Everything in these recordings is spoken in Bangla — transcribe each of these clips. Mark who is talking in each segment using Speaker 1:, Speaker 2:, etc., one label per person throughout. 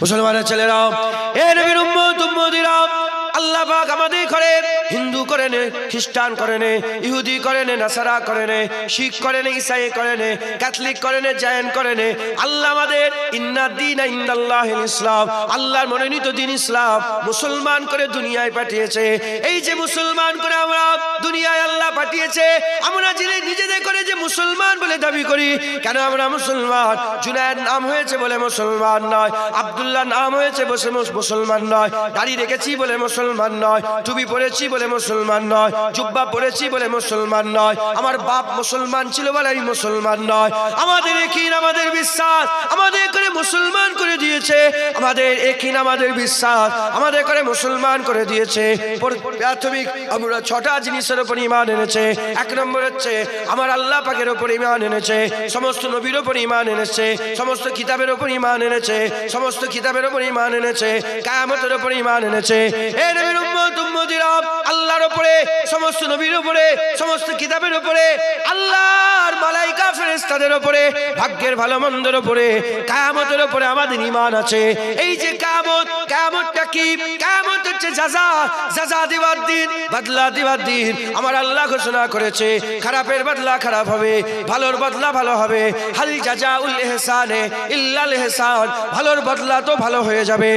Speaker 1: মুসলমানের ছেলেরাও এ নবীর উম্মত উম্মতিরা আল্লাহ আমাদের করে হিন্দু করে নে, খ্রিস্টান করে নে, ইহুদি করে নে, নাসারা করে নে, শিখ করে নে, ইসাই করে নে, ক্যাথলিক করে নে জায়ন করে নে। আল্লাহ আমাদের ইন্নাদ্দিন ইন্দাল্লাহ ইসলাম, আল্লাহর মনোনীত দিন ইসলাম, মুসলমান করে দুনিয়ায় পাঠিয়েছে। এই যে মুসলমান করে আমরা দুনিয়ায় আল্লাহ পাঠিয়েছে, আমরা যিনি নিজেদের করে যে মুসলমান বলে দাবি করি। কেন আমরা মুসলমান? জুনায়ের নাম হয়েছে বলে মুসলমান নয়, আব্দুল্লাহ নাম হয়েছে বসে মুসলমান নয়। দাড়ি রেখেছি বলে মুসলমান নয়। টুপি পরেছি বলে মুসলমান নয়। জুব্বা পরেছি বলে মুসলমান নয়। আমার বাপ মুসলমান ছিল বলে আমি মুসলমান নয়। আমাদের একিন আমাদের বিশ্বাস। আমাদের করে মুসলমান করে দিয়েছে। আমাদের একিন আমাদের বিশ্বাস। আমাদের করে মুসলমান করে দিয়েছে। প্রাথমিক আমরা ছটা জিনিসের উপর ইমান এনেছে। এক নম্বর হচ্ছে আমার আল্লাহ পাকের উপর ইমান এনেছে। সমস্ত নবীর ওপর ইমান এনেছে। সমস্ত কিতাবের উপর ইমান এনেছে। সমস্ত কিতাবের উপর ইমান এনেছে। কায়ামতের উপর ইমান এনেছে। এ নবীর উম্মত উম্মতিরা আল্লাহর উপরে সমস্ত নবীর উপরে সমস্ত কিতাবের উপরে আল্লাহর মালাইকা ফেরেশতাদের উপরে ভাগ্যের ভালো মন্দের উপরে কায়ামতের উপরে আমাদের ইমান আছে। এই যে কায়ামত কায়ামতটা কি? কায়ামত হচ্ছে দিবার দিন বদলা দিবার দিন। আমার আল্লাহ ঘোষণা করেছে খারাপের বদলা খারাপ হবে ভালোর বদলা ভালো হবে। হাল জাজা উল এহসানে ইল্লাল এহসান ভালোর বদলা তো ভালো হয়ে যাবে।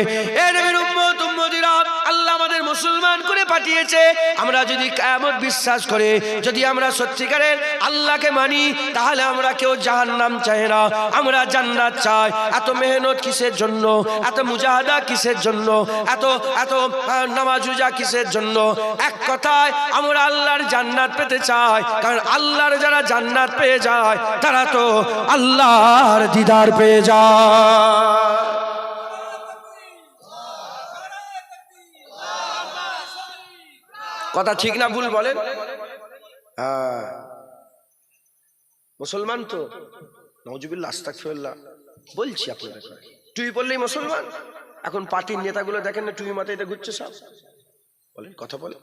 Speaker 1: এ নবীর উম্মত উম্মতিরা আল্লাহ মুসলমান করে পাঠিয়েছে আমরা যদি কায়ামত বিশ্বাস করে যদি আমরা সত্যিকারের আল্লাহকে মানি তাহলে আমরা কেউ জাহান্নাম চাই না। আমরা জান্নাত চাই। এত মেহনত কিসের জন্য? এত মুজাহাদা কিসের জন্য? এত এত আহ, নামাজ রোজা কিসের জন্য? এক কথায় আমরা আল্লাহর জান্নাত পেতে চাই। কারণ আল্লাহর যারা জান্নাত পেয়ে যায় তারা তো আল্লাহর দিদার পেয়ে যায়। কথা ঠিক না ভুল বলেন। হ্যাঁ। মুসলমান তো? নজুবিল্লা বলছি আপনাদের টুই পড়লেই মুসলমান? এখন পার্টির নেতাগুলো দেখেন না টুই মাথায় এটা ঘুরছে সব। বলেন, কথা বলে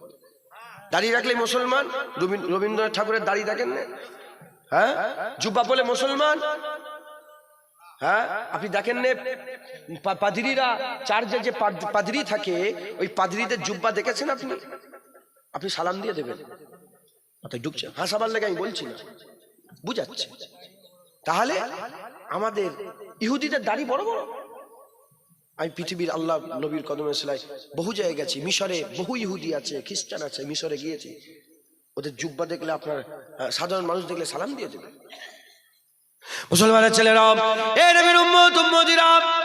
Speaker 1: দাঁড়িয়ে রাখলে মুসলমান? রবীন্দ্র- রবীন্দ্রনাথ ঠাকুরের দাড়ি দেখেন না? হ্যাঁ? জুব্বা বলে মুসলমান? হ্যাঁ? আপনি দেখেন নে পাদ্রীরা চার্চে যে পাদ- পাদ্রী থাকে, ওই পাদ্রীদের জুব্বা দেখেছেন আপনি? আপনি সালাম দিয়ে দেবেন। মাথায় ঢুকছে। হাসাবার লেগে আমি বলছি না। বুঝাচ্ছে। তাহলে আমাদের ইহুদিদের দাড়ি বড় বড়। আমি পৃথিবীর আল্লাহ নবীর কদমে সেলাই বহু জায়গায় গেছি। মিশরে বহু ইহুদি আছে, খ্রিস্টান আছে, মিশরে গিয়েছি। ওদের জুব্বা দেখলে আপনার সাধারণ মানুষ দেখলে সালাম দিয়ে দেবে। মুসলমানের ছেলেরা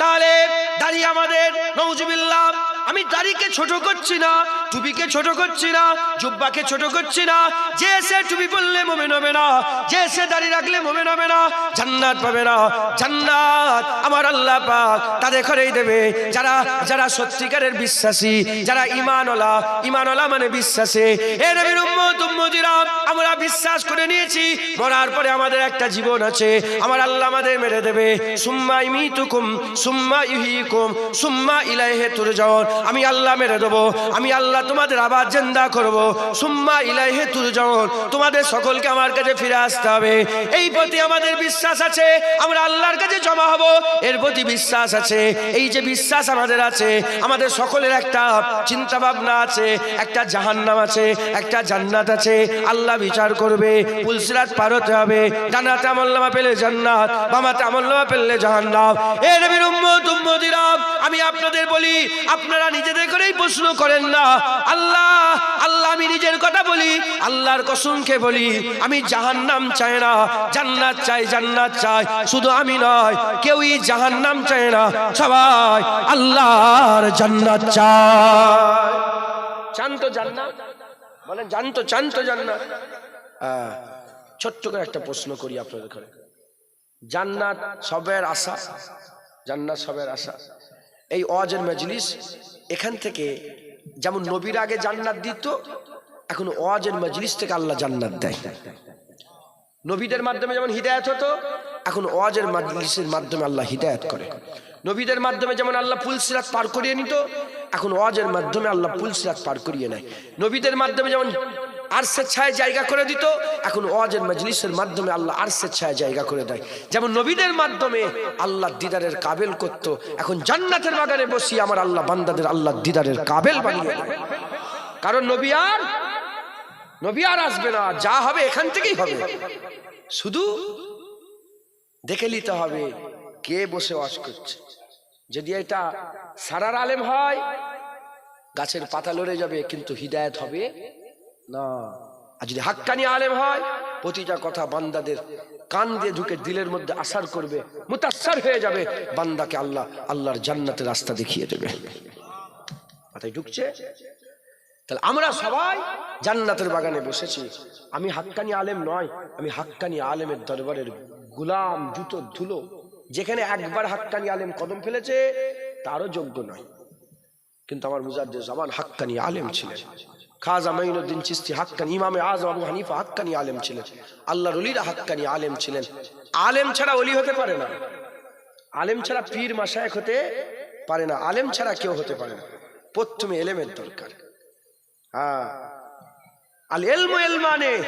Speaker 1: তাহলে দাঁড়িয়ে আমাদের নৌজুবিল্লাহ আমি দাড়িকে ছোট করছি না, টুপিকে ছোট করছি না, জুব্বাকে ছোট করছি না। যে সে টুপি পরলে মোমেন হবে না, যে সে দাড়ি রাখলে মোমেন হবে না, জান্নাত পাবে না, জান্নাত। আমার আল্লাহ পাক তাদের ঘরেই দেবে। যারা যারা সত্যিকারের বিশ্বাসী, যারা ইমানওয়ালা ইমানওয়ালা মানে বিশ্বাসী। এ নবীর উম্মত, উম্মতিরা, আমরা বিশ্বাস করে নিয়েছি, মরার পরে আমাদের একটা জীবন আছে। আমার আল্লাহ আমাদের মেরে দেবে। সুম্মা ইমিতুকুম, সুম্মা ইহিকুম সুম্মা ইলাইহে তুরজাউন। আমি আল্লাহ মেরে দেবো, আমি আল্লাহ তোমাদের আবার জিন্দা করব। সুম্মা ইলাইহে তুরজাউন, তোমাদের সকলকে আমার কাছে ফিরে আসতে হবে। এই প্রতি আমাদের বিশ্বাস আছে, আমরা আল্লাহর কাছে জমা হব। এর প্রতি বিশ্বাস আছে, এই যে বিশ্বাস আমাদের আছে, আমাদের সকলের একটা চিন্তা ভাবনা আছে, একটা জাহান্নাম আছে, একটা জান্নাত আছে। আল্লাহ বিচার করবে, পুলসিরাত পার হতে হবে। ডানাতে আমল্লামা পেলে জান্নাত বামাতে আমল্লামা পেলে জাহান্নাম। এ নবীর উম্মত আমি আপনাদের বলি, আপনারা নিজেদের করেই প্রশ্ন করেন না। আল্লাহ আল্লাহ আমি নিজের কথা বলি আল্লাহর কসুমকে বলি আমি জাহান নাম চাই না জান্নাত চাই জান্নাত চাই শুধু আমি নয় কেউই জাহান নাম চায় না সবাই আল্লাহর জান্নাত চায়। চান তো জান্নাত? বলেন জানতো চান তো জান্নাত? আহ, ছোট্ট করে একটা প্রশ্ন করি আপনাদের ঘরে। জান্নাত সবের আশা? জান্নাত সবের আশা। এই ওয়াজের মজলিস এখান থেকে যেমন নবীর আগে জান্নাত দিত, এখন ওয়াজের মজলিস থেকে আল্লাহ জান্নাত দেয়। নবীদের মাধ্যমে যেমন হৃদায়ত হতো, এখন ওয়াজের মাজলিসের মাধ্যমে আল্লাহ হৃদায়ত করে। নবীদের মাধ্যমে যেমন আল্লাহ পুলসিরাত পার করিয়ে নিত, এখন ওয়াজের মাধ্যমে আল্লাহ পুলসিরাত পার করিয়ে নেয়। নবীদের মাধ্যমে যেমন আরশের ছায় জায়গা করে দিত। এখন ওয়াজের মজলিসের মাধ্যমে আল্লাহ আরশের ছায় জায়গা করে দেয়। যেমন নবীদের মাধ্যমে আল্লাহ দিদারের কাবেল করত। এখন জান্নাতের বাগানে বসি আমার আল্লাহ বান্দাদের আল্লাহ দিদারের কাবেল বানিয়ে দেয়। কারণ নবী আর নবী আর আসবে না। যা হবে এখান থেকেই হবে। শুধু দেখে নিতে হবে কে বসে ওয়াজ করছে। যদি এটা সারার আলেম হয়, গাছের পাতা লড়ে যাবে, কিন্তু হিদায়ত হবে না। আর যদি হাক্কানি আলেম হয়, প্রতিটা কথা বান্দাদের কান দিয়ে ঢুকে দিলের মধ্যে আসার করবে, মুতাসার হয়ে যাবে, বান্দাকে আল্লাহ, আল্লাহর জান্নাতের রাস্তা দেখিয়ে দেবে। মাথায় ঢুকছে? তাহলে আমরা সবাই জান্নাতের বাগানে বসেছি। আমি হাক্কানি আলেম নয়, আমি হাক্কানি আলেমের দরবারের গুলাম, জুতো, ধুলো, যেখানে একবার হাক্কানি আলেম কদম ফেলেছে, তারও যোগ্য নয়। কিন্তু আমার মুজাদ্দের জামান হাক্কানি আলেম ছিলেন। খাজা মাইনুদ্দিন চিস্তি হাক্কানি, ইমামে আজম আবু হানিফা হাক্কানি আলেম ছিলেন। আল্লাহর ওলিরা হাক্কানি আলেম ছিলেন। আলেম ছাড়া ওলি হতে পারে না। আলেম ছাড়া পীর মাশায়েক হতে পারে না। আলেম ছাড়া কেউ হতে পারে না। প্রথমে এলেমের দরকার। হ্যাঁ। আল এলমু এলমানে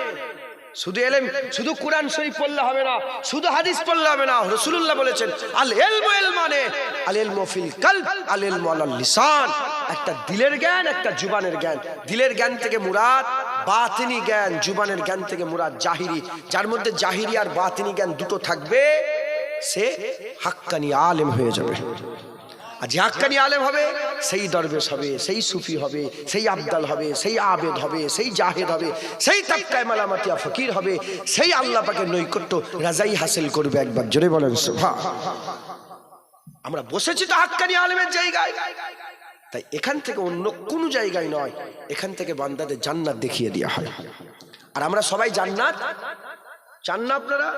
Speaker 1: শুধু এলেম, শুধু কোরআন শরীফ পড়লে হবে না, শুধু হাদিস পড়লে হবে না। রসুল্লাহ বলেছেন, আল এলমু এলমানে আল এলমু ফিল কালব, আল আলাল লিসান। একটা দিলের জ্ঞান, একটা জুবানের জ্ঞান। দিলের জ্ঞান থেকে মুরাদ, বাতিনি জ্ঞান, জুবানের জ্ঞান থেকে মুরাদ জাহিরি। যার মধ্যে জাহিরি আর বাতিনি জ্ঞান দুটো থাকবে, সে হাক্কানি আলেম হয়ে যাবে। আর যে হাক্কানি আলেম হবে, সেই দরবেশ হবে, সেই সুফি হবে, সেই আবদাল হবে, সেই আবেদ হবে, সেই জাহেদ হবে, সেই তাক্কায় মালামাতিয়া ফকির হবে, সেই আল্লাহ পাকে নৈকট্য রাজাই হাসিল করবে একবার। জোরে বলেন সুভা আমরা বসেছি তো হাক্কানি আলেমের জায়গায়। তাই এখান থেকে অন্য কোনো জায়গায় নয়, এখান থেকে বান্দাদের জান্নাত দেখিয়ে দেওয়া হয়। আর আমরা সবাই জান্নাত? চান না আপনারা?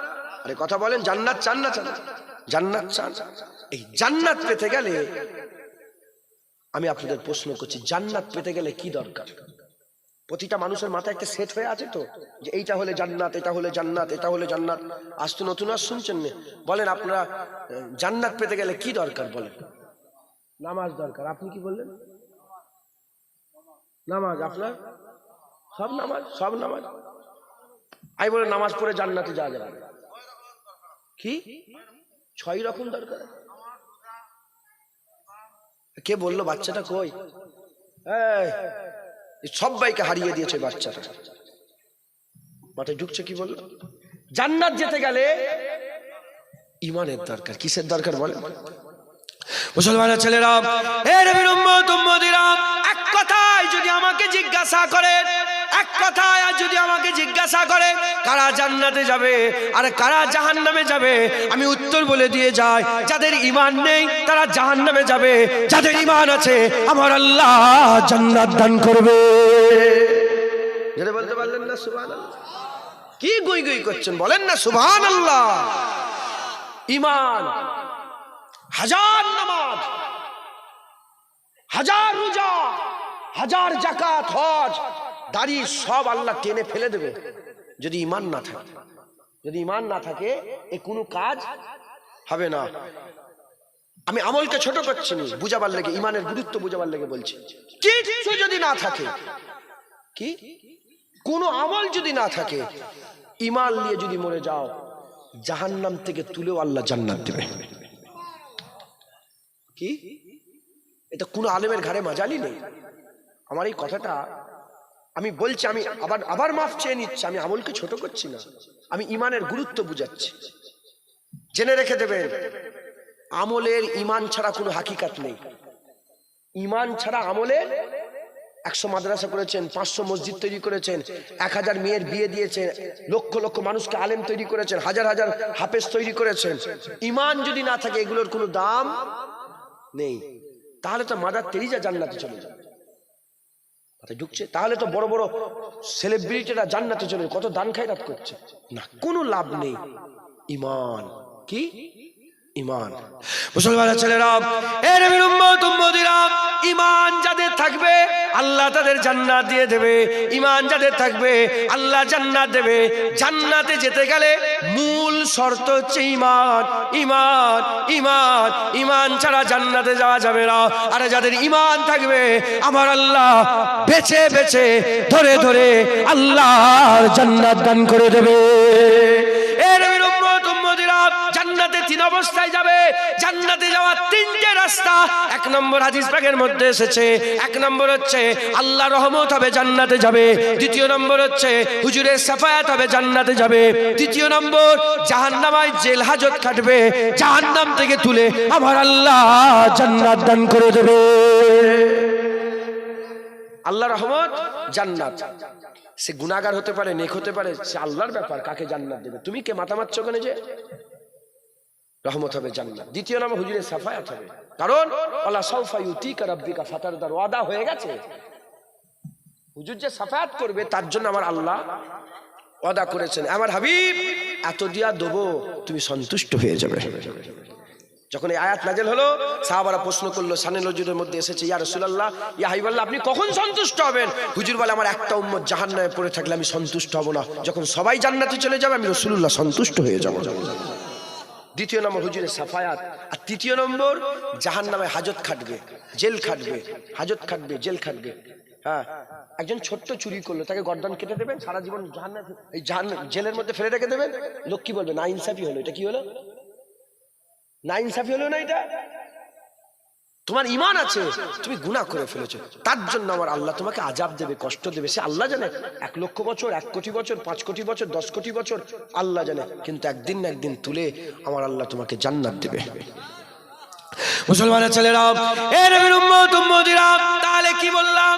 Speaker 1: আরে কথা বলেন, জান্নাত চান না চান? জান্নাত চান? এই জান্নাত পেতে গেলে আমি আপনাদের প্রশ্ন করছি, জান্নাত পেতে গেলে কি দরকার? প্রতিটা মানুষের মাথায় একটা সেট হয়ে আছে তো, যে এইটা হলে জান্নাত, এটা হলে জান্নাত, এটা হলে জান্নাত। আজ তো নতুন আর শুনছেন না। বলেন আপনারা, জান্নাত পেতে গেলে কি দরকার বলেন? নামাজ দরকার। আপনি কি বললেন? নামাজ আপনার? সব নামাজ সব নামাজ। আমি বলে নামাজ পড়ে জান্নাতে যাওয়া যাবে। কি? ছয় রকম দরকার। কে বলল, বাচ্চাটা কই? সবাইকে হারিয়ে দিয়েছে বাচ্চাটা। মাঠে ঢুকছে কি বলল? জান্নাত যেতে গেলে ইমানের দরকার, কিসের দরকার বলে মুসলমানের ছেলেরা এক কথায় যদি আমাকে জিজ্ঞাসা করে এক কথায় আর যদি আমাকে জিজ্ঞাসা করে, কারা জান্নাতে যাবে আর কারা জাহান্নামে যাবে, আমি উত্তর বলে দিয়ে যাই, যাদের ইমান নেই, তারা জাহান্নামে যাবে। যাদের ইমান আছে, আমার আল্লাহ জান্নাত দান করবে। বলতে পারলেন না, সুবহানাল্লাহ? কি গুই গুই করছেন? বলেন না, সুবহানাল্লাহ। ইমান হাজার নামাজ, হাজার রোজা, হাজার জাকাত হজ দাড়ি সব আল্লাহ টেনে ফেলে দেবে। যদি ইমান না থাকে। যদি ইমান না থাকে, এ কোনো কাজ হবে না। আমি আমলকে ছোট করছি না, বুঝাবার লেগে, ইমানের গুরুত্ব বুঝাবার লেগে বলছি। কিচ্ছু যদি না থাকে, কি? কোনো আমল যদি না থাকে, ইমান নিয়ে যদি মরে যাও, জাহান্নাম থেকে তুলেও আল্লাহ জান্নাত দেবে। কি? এটা কোনো আলেমের ঘাড়ে মাজালি নেই। আমার এই কথাটা আমি বলছি, আমি আবার আবার মাফ চেয়ে নিচ্ছি, আমি আমলকে ছোট করছি না। আমি ইমানের গুরুত্ব বুঝাচ্ছি। জেনে রেখে দেবেন, আমলের ইমান ছাড়া কোনো হাকিকাত নেই। ইমান ছাড়া আমলের একশো মাদ্রাসা করেছেন, পাঁচশো মসজিদ তৈরি করেছেন, এক হাজার মেয়ের বিয়ে দিয়েছেন, লক্ষ লক্ষ মানুষকে আলেম তৈরি করেছেন, হাজার হাজার হাফেজ তৈরি করেছেন। ইমান যদি না থাকে, এগুলোর কোনো দাম নেই। তাহলে তো মাদার তেরিজা জান্নাতে চলে যাবে। ঢুকছে। তাহলে তো বড় বড় সেলিব্রিটিরা জান্নাতে চলে কত দান খায়রাত করছে। না, কোনো লাভ নেই। ইমান। কি? ইমান মুসলমানের ছেলেরা এর উম্মতিরা ইমান যাদের থাকবে, আল্লাহ তাদের জান্নাত দিয়ে দেবে। ইমান যাদের থাকবে, আল্লাহ জান্নাত দেবে। জান্নাতে যেতে গেলে মূল শর্ত হচ্ছে ইমান ইমান ইমান ইমান ছাড়া জান্নাতে যাওয়া যাবে না। আর যাদের ইমান থাকবে, আমার আল্লাহ বেছে বেছে, ধরে ধরে আল্লাহর জান্নাত দান করে দেবে। অবস্থায় যাবে। জান্নাতে যাওয়ার তিনটে রাস্তা। এক নম্বর হাদিস পাকের মধ্যে এসেছে। এক নম্বর হচ্ছে, আল্লাহ রহমত হবে, জান্নাতে যাবে। দ্বিতীয় নম্বর হচ্ছে, হুজুরের সাফায়াত হবে, জান্নাতে যাবে। তৃতীয় নম্বর, জাহান্নামায় জেল হাজত কাটবে। জাহান্নাম থেকে তুলে আমার আল্লাহ জান্নাত দান করে দেবে। আল্লাহ রহমত, জান্নাত। সে গুনাগার হতে পারে, নেক হতে পারে, সে আল্লাহর ব্যাপার, কাকে জান্নাত দেবে? তুমি কে? মাথা মারছো ওখানে যে? রহমত হবে জান্নাত। দ্বিতীয় নাম হুজুরের সাফায়াত হবে। কারণ, আল্লাহ ওয়াদা হয়ে গেছে। হুজুর যে সাফায়াত করবে, তার জন্য আমার আল্লাহ ওয়াদা করেছেন। আমার হাবিব, এত দিয়া দেবো, তুমি সন্তুষ্ট হয়ে যাবে। যখন এই আয়াত নাজেল হলো, সাহাবারা প্রশ্ন করল, সানে নজরুলের মধ্যে এসেছে, ইয়া রসুলাল্লাহ, ইয়া হাইবাল্লাহ আপনি কখন সন্তুষ্ট হবেন? হুজুর বলে, আমার একটা উম্মত জাহান্নামে পড়ে থাকলে আমি সন্তুষ্ট হব না। যখন সবাই জান্নাতে চলে যাবে, আমি রসুল্লাহ সন্তুষ্ট হয়ে যাব। দ্বিতীয় নম্বর হুজুরে সাফায়াত। আর তৃতীয় নম্বর জাহান নামে হাজত খাটবে, জেল খাটবে, হাজত খাটবে, জেল খাটবে। হ্যাঁ একজন ছোট্ট চুরি করল, তাকে গর্দান কেটে দেবেন, সারা জীবন জাহান জাহান জেলের মধ্যে ফেলে রেখে দেবেন লোক কি বলবে, না ইনসাফি হলো, এটা কি হলো? না ইনসাফি হলো না এটা? তোমার ইমান আছে, তুমি গুণা করে ফেলেছো। তার জন্য আমার আল্লাহ তোমাকে আজাব দেবে, কষ্ট দেবে। সে আল্লাহ জানে, এক লক্ষ বছর, এক কোটি বছর, পাঁচ কোটি বছর, দশ কোটি বছর, আল্লাহ জানে। কিন্তু একদিন না একদিন তুলে আমার আল্লাহ তোমাকে জান্নাত দেবে। মুসলমানের ছেলেরা তাহলে কি বললাম?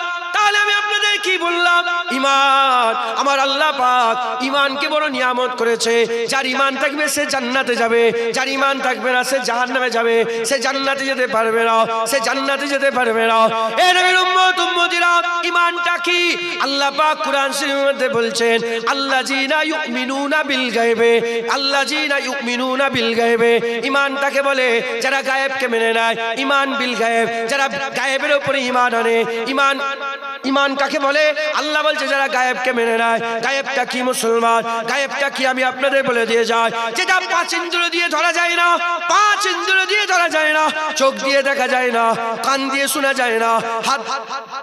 Speaker 1: কি বললাম? ইমান আমার আল্লাহ পাক ইমানকে বড় নিয়ামত করেছে। যার ইমান থাকবে সে জান্নাতে যাবে। যার ইমান থাকবে না, সে জাহান্নামে যাবে। সে জান্নাতে যেতে পারবে না। সে জান্নাতে যেতে পারবে না। এর গায়েবের উপরে ইমান আনে ইমান ইমান কাকে বলে, আল্লাহ বলছে, যারা গায়েবকে মেনে নেয়, গায়েবটা কি মুসলমান, গায়েবটা কি আমি আপনাদের বলে দিয়ে যাই? যেটা পাঁচ ইন্দ্র দিয়ে ধরা যায় না, পাঁচ ইন্দ্র দিয়ে ধরা যায় না চোখ দিয়ে দেখা যায় না, কান দিয়ে শোনা যায় না, হাত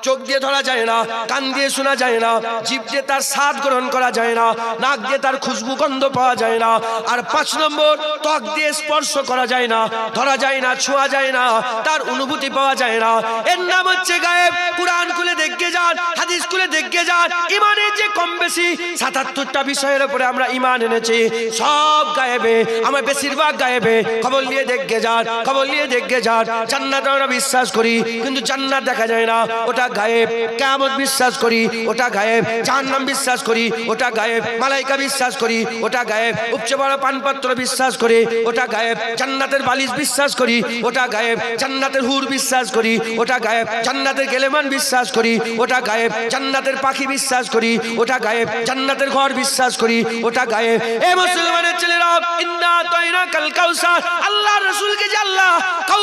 Speaker 1: চোখ দিয়ে ধরা যায় না, কান দিয়ে শোনা যায় না, জিভ দিয়ে তার স্বাদ গ্রহণ করা যায় না, নাক দিয়ে তার খুশবু গন্ধ পাওয়া যায় না, আর পাঁচ নম্বর, ত্বক দিয়ে স্পর্শ করা যায় না, ধরা যায় না, ছোঁয়া যায় না, তার অনুভূতি পাওয়া যায় না। এর নাম হচ্ছে গায়েব। কোরআন খুলে দেখে যান, হাদিস খুলে দেখে যান ইমানের যে কম বেশি, সাতাত্তরটা বিষয়ের উপরে আমরা ইমান এনেছি, সব গায়েবে, আমার বেশিরভাগ গায়েবে, খবর নিয়ে দেখে যান, খবর নিয়ে দেখে যান। জান্নাত আমরা বিশ্বাস করি কিন্তু জান্নাত দেখা যায় না ওটা গায়েব কেমন বিশ্বাস করি ওটা গায়েব জাহান্নাম বিশ্বাস করি ওটা গায়েব মালাইকা বিশ্বাস করি ওটা গায়েব উপচে বড় পানপত্র বিশ্বাস করি ওটা গায়েব জান্নাতের বালিশ বিশ্বাস করি ওটা গায়েব জান্নাতের হুর বিশ্বাস করি ওটা গায়েব জান্নাতের গেলেমান বিশ্বাস করি ওটা গায়েব জান্নাতের পাখি বিশ্বাস করি ওটা গায়েব জান্নাতের ঘর বিশ্বাস করি ওটা গায়েব এ মুসলমানের ছেলেরা ইন্না কাল কাউসার আল্লাহ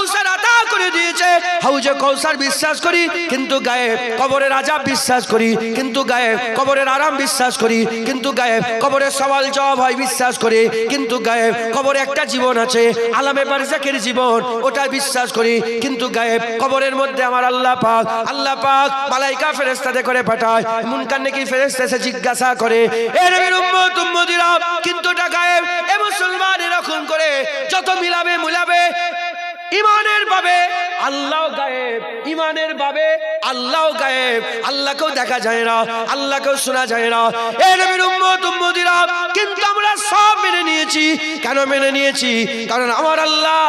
Speaker 1: কাউসার আতা করে দিয়েছে। হাউজে কাউসার বিশ্বাস করি, কিন্তু গায়েব কবরের আজাব বিশ্বাস করি, কিন্তু গায়েব কবরের আরাম বিশ্বাস করি, কিন্তু গায়েব কবরের সওয়াল জবাব হয় বিশ্বাস করি, কিন্তু গায়েব কবরে একটা জীবন আছে, আলামে বারজাকের জীবন ওটা বিশ্বাস করি, কিন্তু গায়েব কবরের মধ্যে আমার আল্লাহ পাক আল্লাহ পাক মালাইকা ফেরেশতাতে করে পাঠায়, মুনকার নাকি ফেরেশতা এসে জিজ্ঞাসা করে এর উম্মত, উম্মতিরা, কিন্তু ওটা এ মুসলমান এরকম করে, যত মিলাবে, মুলাবে ইমানের বাবে। আল্লাহ গায়েব ইমানের বাবে। আল্লাহ গায়েব। আল্লাহকেও দেখা যায় না আল্লাহকেও শোনা যায় না। এ নবীর উম্মত উম্মতিরা কিন্তু আমরা সব মেনে নিয়েছি। কেন মেনে নিয়েছি? কারণ আমার আল্লাহ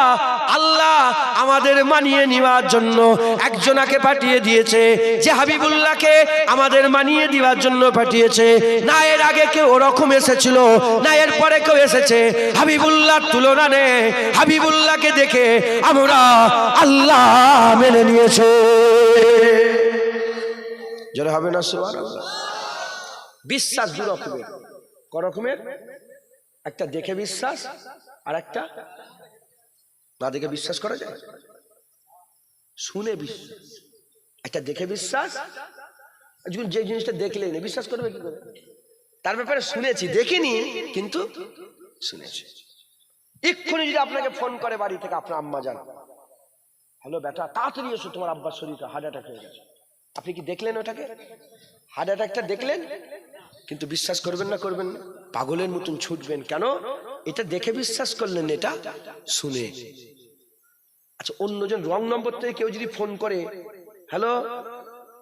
Speaker 1: আল্লাহ আমাদের মানিয়ে নেওয়ার জন্য একজনাকে পাঠিয়ে দিয়েছে যে হাবিবুল্লাহকে আমাদের মানিয়ে দেওয়ার জন্য পাঠিয়েছে। না এর আগে কেউ ওরকম এসেছিল না এর পরে কেউ এসেছে। হাবিবুল্লাহর তুলনা নেই হাবিবুল্লাহকে দেখে আমরা আল্লাহ মেনে নিয়েছে। জোরে হবে না, সুবহানাল্লাহ? বিশ্বাস দু রকমের। ক রকমের? একটা দেখে বিশ্বাস আর একটা না দেখে বিশ্বাস করা যায়? শুনে বিশ্বাস। একটা দেখে বিশ্বাস যে জিনিসটা দেখলেন বিশ্বাস করবে কি করে? তার ব্যাপারে শুনেছি, দেখিনি, কিন্তু শুনেছি। এক্ষুনি যদি আপনাকে ফোন করে বাড়ি থেকে আপনার আম্মা যান। হ্যালো বেটা তাড়াতাড়ি এসো তোমার আব্বার শরীরটা হার্ট অ্যাটাক হয়ে গেছে। আপনি কি দেখলেন ওটাকে? হার্ট অ্যাটাকটা দেখলেন? কিন্তু বিশ্বাস করবেন না করবেন না। পাগলের মতন ছুটবেন কেন? এটা দেখে বিশ্বাস করলেন এটা শুনে। আচ্ছা অন্যজন রং নম্বর থেকে কেউ যদি ফোন করে হ্যালো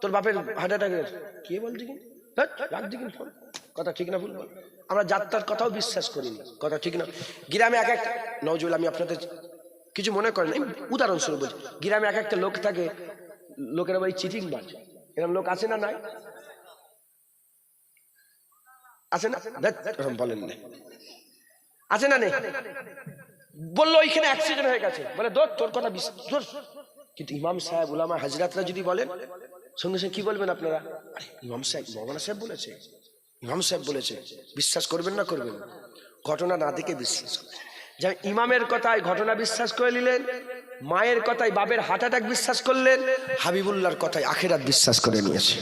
Speaker 1: তোর বাপের হার্ট অ্যাটাকের কে বলছি কি? ধ্যাৎ, রাখ দিকিন ফোন। কথা ঠিক না ভুল। আমরা যাত্রার কথাও বিশ্বাস করি না কথা ঠিক না। গ্রামে এক এক নজরুল, আমি আপনাদের কিছু মনে করেন আমি উদাহরণস্বরূপ বলছি। গ্রামে এক একটা লোক থাকে, লোকেরা বাড়ি চিটিং বাজ। এরকম লোক আছে না নাই? আছে না? বলেন না। আছে না নেই? বলল, ওইখানে অ্যাক্সিডেন্ট হয়ে গেছে। বলে দোর তোর কথা বিশ- কিন্তু ইমাম সাহেব, উলামা হাজরাতরা যদি বলেন, সঙ্গে সঙ্গে কি বলবেন আপনারা? ইমাম সাহেব, মৌলানা সাহেব বলেছে ইমাম সাহেব বলেছে, বিশ্বাস করবেন না করবেন ঘটনা না দেখে বিশ্বাস যেমন ইমামের কথায় ঘটনা বিশ্বাস করে নিলেন, মায়ের কথায় বাবের হার্ট অ্যাটাক বিশ্বাস করলেন, হাবিবুল্লাহর কথায় আখেরাত বিশ্বাস করে নিয়েছে।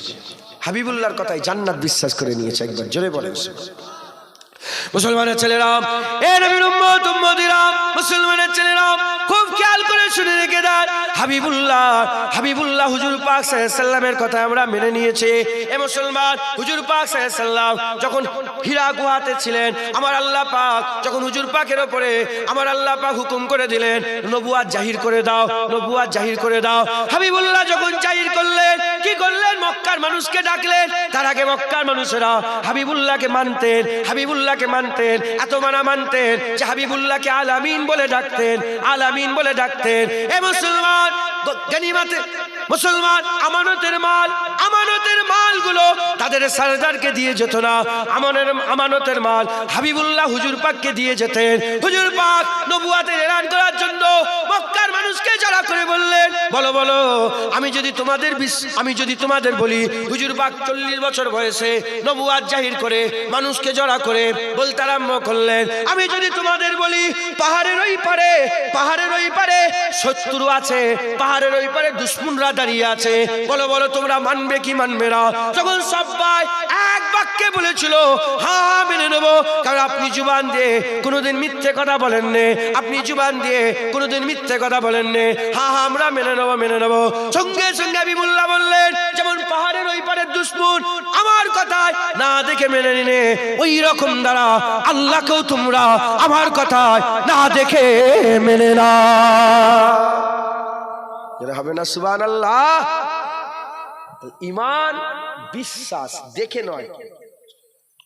Speaker 1: হাবিবুল্লাহর কথায় জান্নাত বিশ্বাস করে নিয়েছে একবার, জোরে বলেন। মুসলমানের ছেলেরা মুসলমানের ছেলেরা, খুব খেয়াল করে শুনে রেখে দেন। হাবিবুল্লাহ হাবিবুল্লাহ হুজুর পাক সাল্লামের কথা আমরা মেনে নিয়েছি। এ মুসলমান, হুজুর পাক সাল্লাম যখন হীরা গুহাতে ছিলেন, আমার আল্লাহ পাক যখন হুজুর পাকের ওপরে আমার আল্লাহ পাক হুকুম করে দিলেন, নবুয়াত জাহির করে দাও, নবুয়াত জাহির করে দাও। হাবিবুল্লাহ যখন জাহির করলেন করলেন, মক্কার মানুষকে ডাকলেন। তার আগে মক্কার মানুষেরা হাবিবুল্লাহকে মানতেন হাবিবুল্লাহকে মানতেন, এত মানা মানতেন যে হাবিবুল্লাহকে আলামিন বলে ডাকতেন, আলামিন বলে ডাকতেন। এ মুসলমান, গনিমাতে, মুসলমান, আমানতের মাল, আমানতের মালগুলো তাদের সরদারকে দিয়ে যেত না। আমানের, আমানতের মাল হাবিবুল্লাহ হুজুর পাককে দিয়ে যেতেন। হুজুর পাক নবুয়াতের এলান করার জন্য মক্কার বললেন বলো বলো, আমি যদি তোমাদের আমি যদি তোমাদের বলি, হুজুর পাক চল্লিশ বছর বয়সে নবুয়াত জাহির করে, মানুষকে জড়া করে বলতে করলেন। আমি যদি তোমাদের বলি, পাহাড়ের ওই পারে, পাহাড়ের ওই পারে শত্রু আছে, পাহাড়ের ওই পারে দুশ্মনরা দাঁড়িয়ে আছে, বলো বলো, তোমরা মানবে কি মানবে না? যখন সবাই এক বলেছিল? হ্যাঁ হ্যাঁ মেনে নেব। কারণ আপনি জুবান দিয়ে কোনোদিন মিথ্যে কথা বলেন নে আপনি জুবান দিয়ে কোনোদিন মিথ্যে কথা বলেন নে হ্যাঁ হ্যাঁ আমরা মেনে নেব মেনে নেব। সঙ্গে সঙ্গে বিমুল্লাহ বললেন, যেমন পাহাড়ের ওই পারের দুশ্মন, আমার কথায় না দেখে মেনে নিনে ওই রকম দ্বারা আল্লাহকেও তোমরা আমার কথায় না দেখে মেনে না যেটা হবে না সুবান আল্লাহ ইমান, বিশ্বাস, দেখে নয়।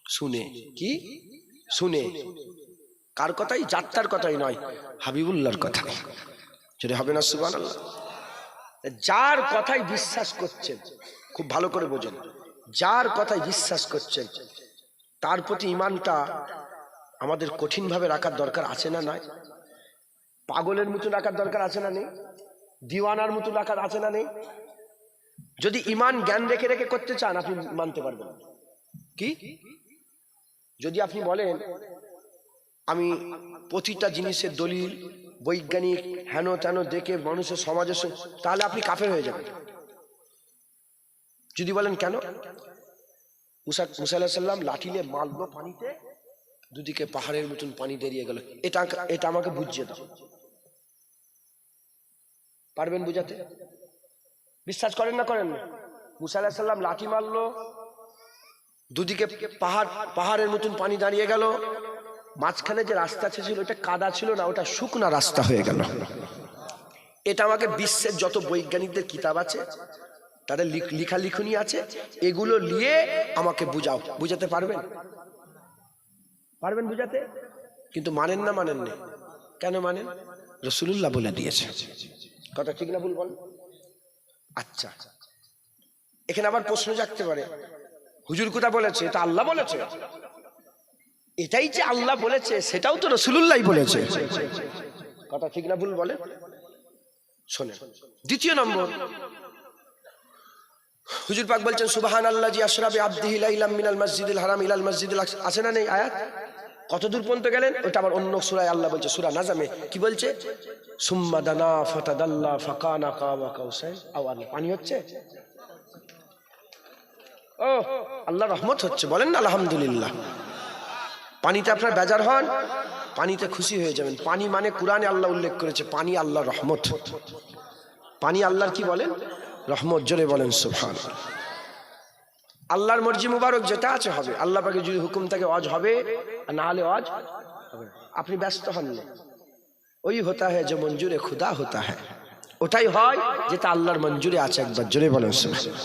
Speaker 1: শুনে। কি? শুনে। কার কথাই? যাত্রার কথাই নয় হাবিবুল্লাহর কথা। যদি হবে না সুবান যার কথাই বিশ্বাস করছেন খুব ভালো করে বোঝেন। যার কথাই বিশ্বাস করছেন তার প্রতি ইমানটা আমাদের কঠিনভাবে রাখার দরকার আছে না নাই? পাগলের মতো রাখার দরকার আছে না নেই? দিওয়ানার মতো রাখার আছে না নেই? যদি ইমান জ্ঞান রেখে রেখে করতে চান আপনি মানতে পারবেন কি? যদি আপনি বলেন, আমি প্রতিটা জিনিসের দলিল, বৈজ্ঞানিক হেন তেন দেখে মানুষের সমাজের তাহলে আপনি কাফের হয়ে যাবেন। যদি বলেন কেন? মুসা মুসা আলাহিসাল্লাম সাল্লাম লাঠি নিয়ে মারলো পানিতে, দুদিকে পাহাড়ের মতন পানি বেরিয়ে গেল। এটা এটা আমাকে বুঝিয়ে দাও। পারবেন বুঝাতে? বিশ্বাস করেন না করেন? না মুসা আলাহিসাল্লাম সাল্লাম লাঠি মারলো দুদিকে পাহাড়, পাহাড়ের মতন পানি দাঁড়িয়ে গেল। মাঝখানে যে রাস্তা ছিল ওটা কাদা ছিল না, ওটা শুকনা রাস্তা হয়ে গেল। এটা আমাকে বিশ্বের যত বৈজ্ঞানিকদের কিতাব আছে, তাদের লিখ- লিখা লিখনি আছে, এগুলো নিয়ে আমাকে বুঝাও। বুঝাতে পারবেন? পারবেন বুঝাতে? কিন্তু মানেন না মানেন না। কেন মানেন? রসুল্লাহ বলে দিয়েছে। কথা ঠিক না ভুল বল? আচ্ছা। এখানে আবার প্রশ্ন জাগতে পারে। হুজুর কোথা বলেছে? এটা আল্লাহ বলেছে। এটাই যে আল্লাহ বলেছে, সেটাও তো রসুল্লাহ বলেছে। কথা ঠিক না ভুল বলে? শোনে দ্বিতীয় নম্বর। হুজুর পাক বলছেন সুবাহান আল্লাহ জি আশরাফি আব্দিহি লাইলাম মিনাল মসজিদুল হারাম ইলাল মসজিদুল আছে না নেই আয়াত? কত দূর পর্যন্ত গেলেন? ওটা আবার অন্য সুরায় আল্লাহ বলছে, সুরা নাজামে। কি বলছে? সুম্মা দানা ফাতাদাল্লা ফাকানা কাবা কাউসাইন। আওয়াল পানি হচ্ছে? আল্লাহ রহমত হচ্ছে, বলেন না, আলহামদুলিল্লাহ। পানিতে আপনার বেজার হন, পানিতে খুশি হয়ে যাবেন। পানি মানে কোরআনে আল্লাহ উল্লেখ করেছে, পানি আল্লাহ রহমত। পানি আল্লাহর কি বলেন? রহমত, জোরে বলেন সুফান আল্লাহর মর্জি মুবারক যেটা আছে হবে। আল্লাহ পাকে যদি হুকুম থাকে অজ হবে, আর না হলে অজ হবে আপনি ব্যস্ত হন না। ওই হতা হ্যাঁ যে মঞ্জুরে, খুদা হতা হ্যাঁ ওটাই হয় যেটা আল্লাহর মঞ্জুরে আছে একবার, জোরে বলেন সুফান।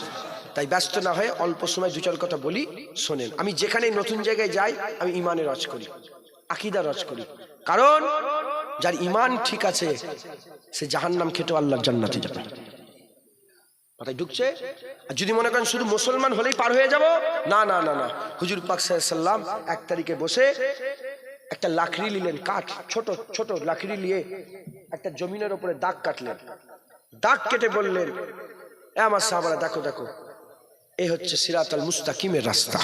Speaker 1: তাই ব্যস্ত না হয়ে অল্প সময় দু চার কথা বলি, শোনেন। আমি যেখানে নতুন জায়গায় যাই, আমি ইমানের রচ করি আকিদা রচ করি। কারণ যার ইমান ঠিক আছে, সে জাহান্নাম খেটেও আল্লাহর জান্নাতে যাবে। মাথায় ঢুকছে? আর যদি মনে করেন শুধু মুসলমান হলেই পার হয়ে যাব, না না না না। হুজুর পাক সাল্লাম এক তারিখে বসে একটা লাকড়ি নিলেন, কাঠ, ছোট ছোট লাকড়ি নিয়ে একটা জমিনের উপরে দাগ কাটলেন। দাগ কেটে বললেন আমার সাহাবারা, দেখো দেখো এই হচ্ছে সিরাত আল মুস্তাকিমের রাস্তা।